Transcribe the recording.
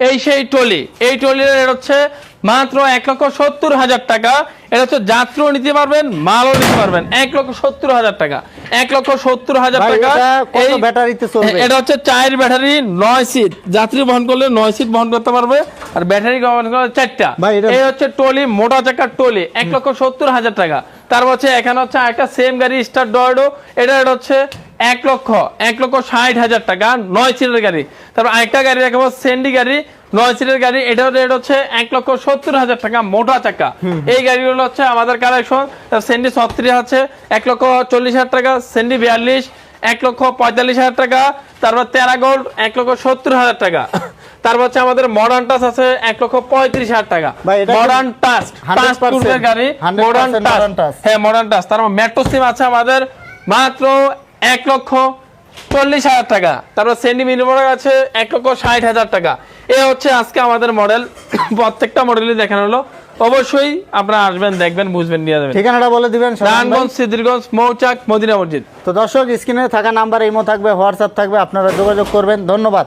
এই সেই টলি এই টলির রেট হচ্ছে মাত্র এক লক্ষ সত্তর হাজার টাকা। এটা হচ্ছে যাত্রীও নিতে পারবেন মালও নিতে পারবেন। এক লক্ষ সত্তর হাজার টাকা। এক লক্ষ সত্তর হাজার টাকা। এই- ব্যাটারিতে চলবে? এটা হচ্ছে চার ব্যাটারি নয় সিট। যাত্রী বহন করলে নয় সিট বহন করতে পারবে আর ব্যাটারি বহন করলে চারটা। এই হচ্ছে টলি মোটা চাকার টলি এক লক্ষ সত্তর হাজার টাকা। তার হচ্ছে এখানে হচ্ছে একটা সেম গাড়ি স্টার ডয়েডো এটা এটা হচ্ছে এক লক্ষ এক লক্ষ ষাট হাজার টাকা নয় সিটের গাড়ি। তারপর আরেকটা গাড়ি দেখাবো সেন্ডি গাড়ি নয় সিটের গাড়ি। এটার রেট হচ্ছে এক লক্ষ সত্তর হাজার টাকা মোটা চাকা। এই গাড়িগুলো হচ্ছে আমাদের কালেকশন সেন্ডি ছত্রিশ আছে এক লক্ষ চল্লিশ হাজার টাকা সেন্ডি বিয়াল্লিশ এক লক্ষ পঁয়তাল্লিশ হাজার টাকা। তারপর তেরা গোল্ড এক লক্ষ সত্তর হাজার টাকা। তারপর হচ্ছে আমাদের মডার্ন টাচ আছে এক লক্ষ পঁয়ত্রিশ হাজার টাকা। মডার্ন টাচ 100% পাঁচ পুরুষের গাড়ি মডার্ন টাচ touch। হ্যাঁ মডার্ন টাচ তারপর মেট্রো সিম আছে আমাদের মাত্র এক লক্ষ চল্লিশ হাজার টাকা। তারপর সেন্ডি মিনিমার আছে এক লক্ষ ষাট হাজার টাকা। এ হচ্ছে আজকে আমাদের মডেল প্রত্যেকটা মডেলই দেখানো হলো। অবশ্যই আপনারা আসবেন দেখবেন বুঝবেন নিয়ে যাবেন। ঠিকানাটা বলে দিবেন নারায়ণগঞ্জ সিদ্ধিরগঞ্জ মৌচাক মদিনা মসজিদ। তো দর্শক স্ক্রিনে থাকা নাম্বার ইমো থাকবে হোয়াটসঅ্যাপ থাকবে আপনারা যোগাযোগ করবেন। ধন্যবাদ।